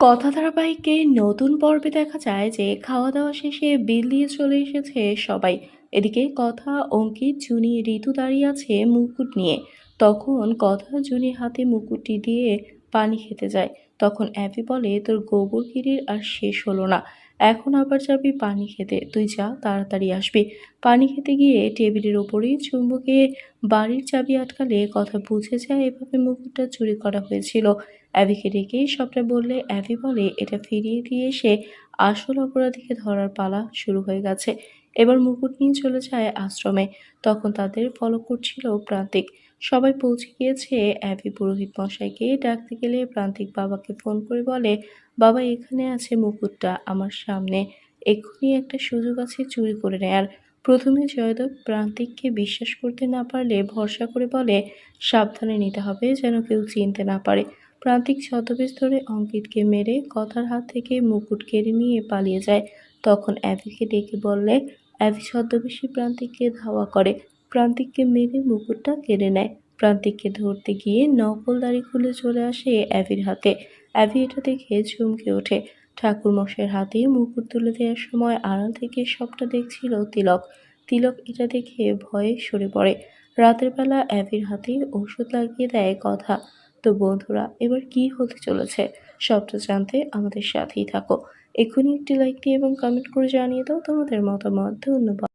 কথা ধারাবাহিকে নতুন পর্বে দেখা যায় যে খাওয়া দাওয়া শেষে বিল দিয়ে চলে এসেছে সবাই। এদিকে কথা, অঙ্কিত, জুনি ঋতু দাঁড়িয়ে আছে মুকুট নিয়ে। তখন কথা জুনি হাতে মুকুটটি দিয়ে পানি খেতে যায়। তখন অ্যাপি বলে, তোর গোবর কিরির আর শেষ হলো না। এখন আবার যাবি পানি খেতে। তুই যা, তাড়াতাড়ি আসবি। পানি খেতে গিয়ে টেবিলের ওপরেই চুম্বকে বাড়ির চাবি আটকালে কথা বুঝে যায় এভাবে মুকুটটা চুরি করা হয়েছিল। অ্যাভিকে ডেকে সবটা বললে অ্যাভি বলে, এটা ফিরিয়ে দিয়ে এসে আসল অপরাধীকে ধরার পালা শুরু হয়ে গেছে। এবার মুকুট নিয়ে চলে যায় আশ্রমে। তখন তাদের ফলো করছিল প্রান্তিক। সবাই পৌঁছে গিয়েছে অ্যাভি পুরোহিত মশাইকে ডাকতে গেলে প্রান্তিক বাবাকে ফোন করে বলে, বাবা, এখানে আছে মুকুটটা আমার সামনে। এক্ষুনি একটা সুযোগ আছে চুরি করে নেয়ার। প্রথমে জয়দেব প্রান্তিককে বিশ্বাস করতে না পারলে ভরসা করে বলে, সাবধানে নিতে হবে যেন কেউ চিনতে না পারে। প্রান্তিক ছদ্মবেশ ধরে অঙ্কিতকে মেরে কথার হাত থেকে মুকুট কেড়ে নিয়ে পালিয়ে যায়। তখন অ্যাভিকে ডেকে বললে, অ্যাভি ছদ্মবেশী প্রান্তিককে ধাওয়া করে। প্রান্তিককে মেরে মুকুটটা কেড়ে নেয়। প্রান্তিককে ধরতে গিয়ে নকল দাড়ি খুলে চলে আসে অ্যাভির হাতে। অ্যাভি এটা দেখে চমকে ওঠে। ঠাকুর মশাইয়ের হাতে মুকুট তুলে দেওয়ার সময় আড়াল থেকে সবটা দেখছিল তিলক। তিলক এটা দেখে ভয়ে সরে পড়ে। রাতের বেলা অ্যাভির হাতে ওষুধ লাগিয়ে দেয় কথা। তো বন্ধুরা, এবার কি হতে চলেছে? সবটা জানতে আমাদের সাথেই থাকো। এখনই একটি লাইক দিয়ে এবং কমেন্ট করে জানিয়ে দাও তোমাদের মতামত। ধন্যবাদ।